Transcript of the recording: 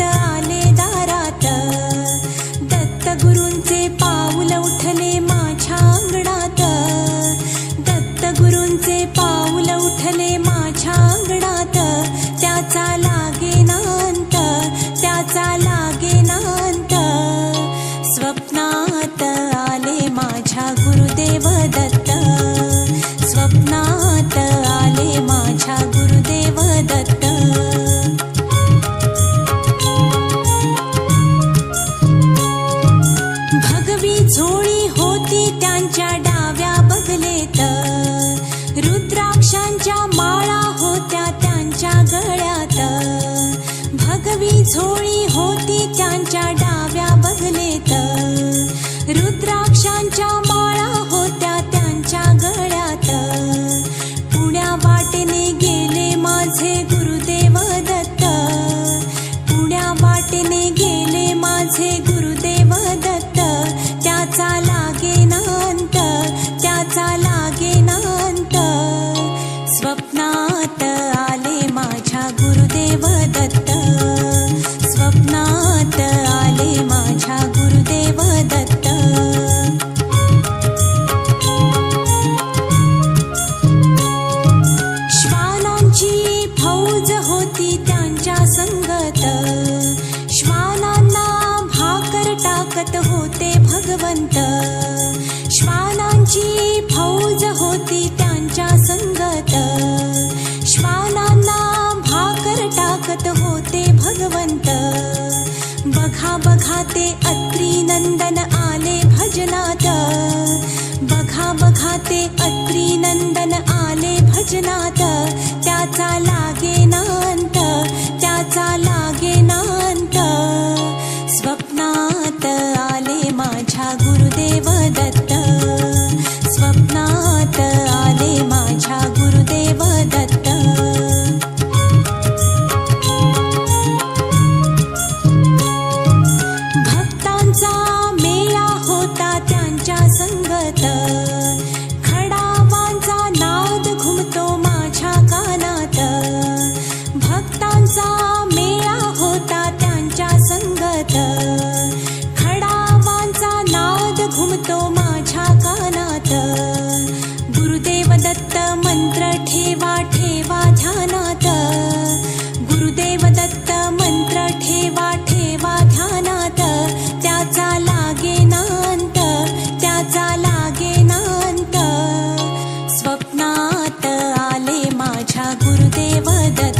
दत्त आले दारात. दत्त गुरूंचे पाऊल उठले मा पक्षांच्या माळा होत्या त्यांच्या गळ्यात. भगवी झोळी होती त्यांच्या डाव्या बगलेत रुद्राक्षांच्या ते अत्री नंदन आले भजनात. बघा बघा ते अत्री नंदन आले भजनात. त्याचा लागे नांत त्याचा लागे नांत. स्वप्नात आले माझ्या गुरुदेव दत्त. ठेवा ठेवा ध्यानात. गुरुदेव दत्त मंत्र ठेवा ठेवा ध्यानात. त्याचा लागे नांत त्याचा लागे नांत. स्वप्नात आले माझ्या गुरुदेव दत्त.